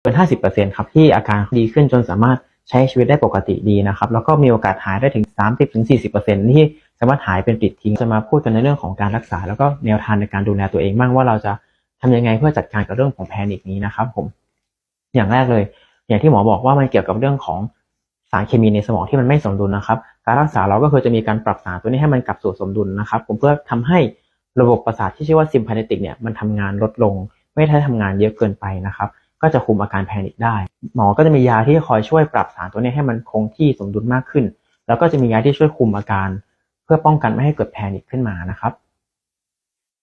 เกิน 50%ครับที่อาการดีขึ้นจนสามารถใช้ชีวิตได้ปกติดีนะครับ แล้วก็มีโอกาสหายได้ถึง 30-40%ที่สามารถหายเป็นปิดทิ้ง จะมาพูดกันในเรื่องของการรักษา แล้วก็แนวทางในการดูแลตัวเองบ้างว่าเราจะทำยังไงเพื่อจัดการกับเรื่องของแพนิคนี้นะครับ ผม อย่างแรกเลย อย่างที่หมอบอกว่ามันเกี่ยวกับเรื่องของสารเคมีในสมองที่มันไม่สมดุลนะครับ การรักษาเราก็คือจะมีการปรับสารตัวนี้ให้มันกลับสู่สมดุลนะครับ ผมเพื่อทำให้ระบบประสาทที่ชื่อว่าซิมพาเนติกเนี่ยมันทำงานลดลง ไม่ได้ทำงานเยอะเกินไปนะครับ ก็จะคุมอาการแพนิคได้ หมอก็จะมียาที่คอยช่วยปรับสารตัวนี้ให้มันคงที่สมดุลมากขึ้น แล้วก็จะมียาที่ช่วยคุมอาการ เพื่อป้องกันไม่ให้เกิดแพนิคขึ้นมานะครับ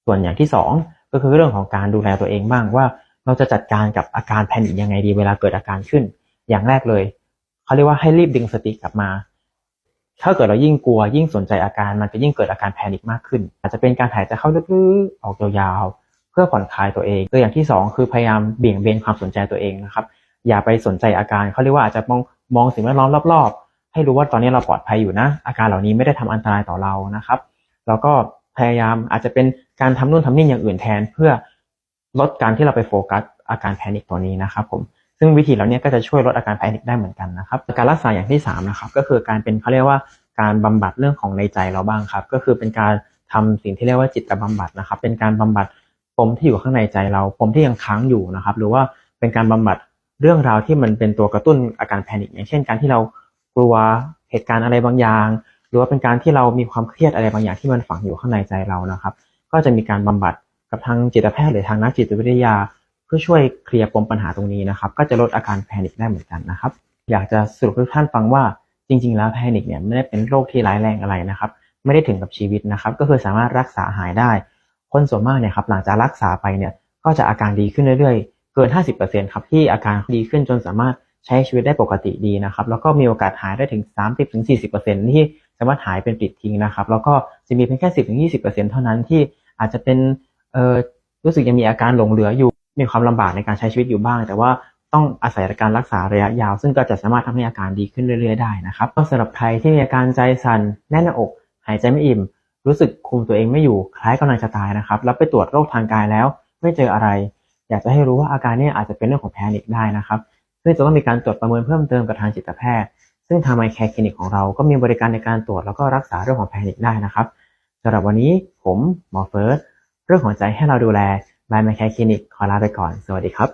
ส่วนอย่างที่สองก็คือเรื่องของการดูแลตัวเองบ้างว่า เราจะจัดการกับอาการแพนิคยังไงดีเวลาเกิดอาการขึ้น อย่างแรกเลยเขาเรียกว่าให้รีบดึงสติกลับมาถ้าเกิดเรายิ่งกลัวยิ่งสนใจอาการมันจะยิ่งเกิดอาการแพนิคมากขึ้น อาจจะเป็นการหายใจเข้าลึกๆออกยาวๆ พื่อผ่อนคลายตัวเอง ตัวอย่างที่สองคือพยายามเบี่ยงเบนความสนใจตัวเองนะครับ อย่าไปสนใจอาการเขาเรียกว่าอาจจะมองมองสิ่งแวดล้อมรอบๆ ให้รู้ว่าตอนนี้เราปลอดภัยอยู่นะ อาการเหล่านี้ไม่ได้ทำอันตรายต่อเรานะครับ แล้วก็พยายามอาจจะเป็นการทำนู่นทำนี่อย่างอื่นแทน เพื่อลดการที่เราไปโฟกัสอาการแพนิคตัวนี้นะครับผมซึ่งวิธีเหล่านี้ก็จะช่วยลดอาการแพนิคได้เหมือนกันนะครับการรักษาอย่างที่3นะครับก็คือการเป็นเขาเรียกว่าการบำบัดเรื่องของในใจเราบ้างครับ ก็คือเป็นการทำสิ่งที่เรียกว่าจิตบำบัดนะครับ เป็นการบำบัด ปมที่อยู่ข้างในใจเราปมที่ยังค้างอยู่นะครับ หรือว่าเป็นการบำบัดเรื่องราวที่มันเป็นตัวกระตุ้นอาการแพนิคอย่างเช่น การที่เรากลัวเหตุการณ์อะไรบางอย่าง หรือว่าเป็นการที่เรามีความเครียดอะไรบางอย่างที่มันฝังอยู่ข้างในใจเรานะครับ ก็จะมีการบำบัดกับทางจิตแพทย์หรือทางนักจิตวิทยา เพื่อช่วยเคลียร์ปมปัญหาตรงนี้นะครับ ก็จะลดอาการแพนิคได้เหมือนกันนะครับ อยากจะสรุปให้ทุกท่านฟังว่าจริง ๆ แล้วแพนิคเนี่ยไม่ได้เป็นโรคที่ร้ายแรงอะไรนะครับ ไม่ได้ถึงกับชีวิตนะครับ ก็คือสามารถรักษาหายได้ คนส่วนมากเนี่ยครับหลังจากรักษาไปเนี่ยก็จะอาการดีขึ้นเรื่อยๆ เกิน 50%ครับที่อาการดีขึ้นจนสามารถใช้ชีวิตได้ปกติดีนะครับ แล้วก็มีโอกาสหายได้ถึง 30-40%ที่สามารถหายเป็นปิดทิ้งนะครับ แล้วก็จะมีเพียงแค่ 10-20%เท่านั้นที่อาจจะเป็นเอ่อรู้สึกยังมีอาการหลงเหลืออยู่ มีความลำบากในการใช้ชีวิตอยู่บ้าง แต่ว่าต้องอาศัยการรักษาระยะยาว ซึ่งก็จะสามารถทำให้อาการดีขึ้นเรื่อย ๆ ได้นะครับก็สำหรับใครที่มีอาการใจสั่นแน่นหน้าอก หายใจไม่อิ่ม รู้สึกคุมตัวเองไม่อยู่คล้ายกำลังจะตายนะครับแล้วไปตรวจโรคทางกายแล้ว ไม่เจออะไร อยากจะให้รู้ว่าอาการนี้อาจจะเป็นเรื่องของแพนิคได้นะครับซึ่งจะต้องมีการตรวจประเมินเพิ่มเติมกับทางจิตแพทย์ ซึ่งทางไมแคร์คลินิกของเราก็มีบริการในการตรวจแล้วก็รักษาเรื่องของแพนิคได้นะครับสำหรับวันนี้ผมหมอเฟิร์สเรื่องของใจให้เราดูแลบายไมแคร์คลินิกขอลาไปก่อน สวัสดีครับ